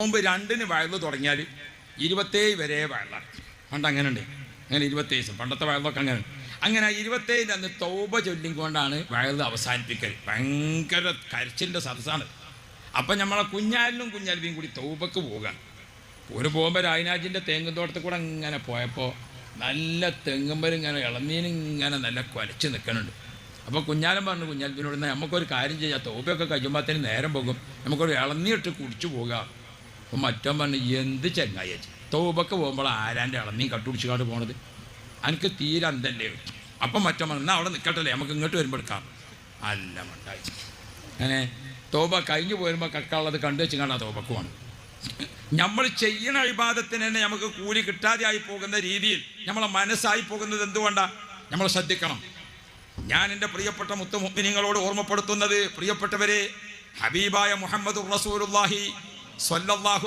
നോമ്പ് രണ്ടിന് വയറു തുടങ്ങിയാൽ ഇരുപത്തേഴ് വരെ വയറാണ് പണ്ട് അങ്ങനെ ഉണ്ട് അങ്ങനെ ഇരുപത്തേഴ് ദിവസം. പണ്ടത്തെ വയറൊക്കെ അങ്ങനെ. അങ്ങനെ ഇരുപത്തേഴിന് അന്ന് തൗബ ചൊല്ലിക്കൊണ്ടാണ് വയറു അവസാനിപ്പിക്കൽ ഭയങ്കര കരച്ചിന്റെ സദസ്സാണ്. അപ്പം നമ്മളെ കുഞ്ഞാലിനും കുഞ്ഞാലിനും കൂടി തൗബക്ക് പോകാം ഒരു പോകുമ്പോൾ രാജനാജിന്റെ തെങ്ങും തോട്ടത്തിൽ കൂടെ ഇങ്ങനെ പോയപ്പോൾ നല്ല തെങ്ങുമ്പോൾ ഇങ്ങനെ ഇളനീനും ഇങ്ങനെ നല്ല കുലച്ച് നിൽക്കുന്നുണ്ട് അപ്പോൾ കുഞ്ഞാലൻ പറഞ്ഞു കുഞ്ഞാലിനോട് "എന്നാ നമുക്കൊരു കാര്യം ചെയ്യാം. തോപ്പയൊക്കെ കഴിയുമ്പോഴത്തേന് നേരം പോകും. നമുക്കൊരു ഇളന്നിട്ട് കുടിച്ചു പോകാം. അപ്പം മറ്റവൻ പറഞ്ഞു എന്ത് ചെങ്ങായി തോപൊക്കെ പോകുമ്പോൾ ആരാന്റെ ഇളനീം കട്ടുപിടിച്ചുകാണ്ട് പോണത്? എനിക്ക് തീരെ അന്തല്ലേ അപ്പം മറ്റവൻ പറഞ്ഞു എന്നാൽ അവിടെ നിൽക്കട്ടല്ലേ നമുക്ക് ഇങ്ങോട്ട് വരുമ്പോൾ എടുക്കാം. അല്ല മണ്ടായി. അങ്ങനെ തോപ കഴിഞ്ഞു പോരുമ്പോൾ കക്കാളത് കണ്ടു വെച്ച് കാണാൻ തോപക്ക് വേണം നമ്മൾ ചെയ്യണ അഴിബാദത്തിന് തന്നെ നമുക്ക് കൂലി കിട്ടാതെയായി പോകുന്ന രീതിയിൽ നമ്മളെ മനസ്സായി പോകുന്നത് എന്തുകൊണ്ടാണ് നമ്മൾ ശ്രദ്ധിക്കണം. ഞാൻ എന്റെ പ്രിയപ്പെട്ട മുത്തുമുഗ്നിങ്ങളോട് ഓർമ്മപ്പെടുത്തുന്നത് പ്രിയപ്പെട്ടവരെ ഹബീബായ മുഹമ്മദ് റസൂലുള്ളാഹി സ്വല്ലല്ലാഹു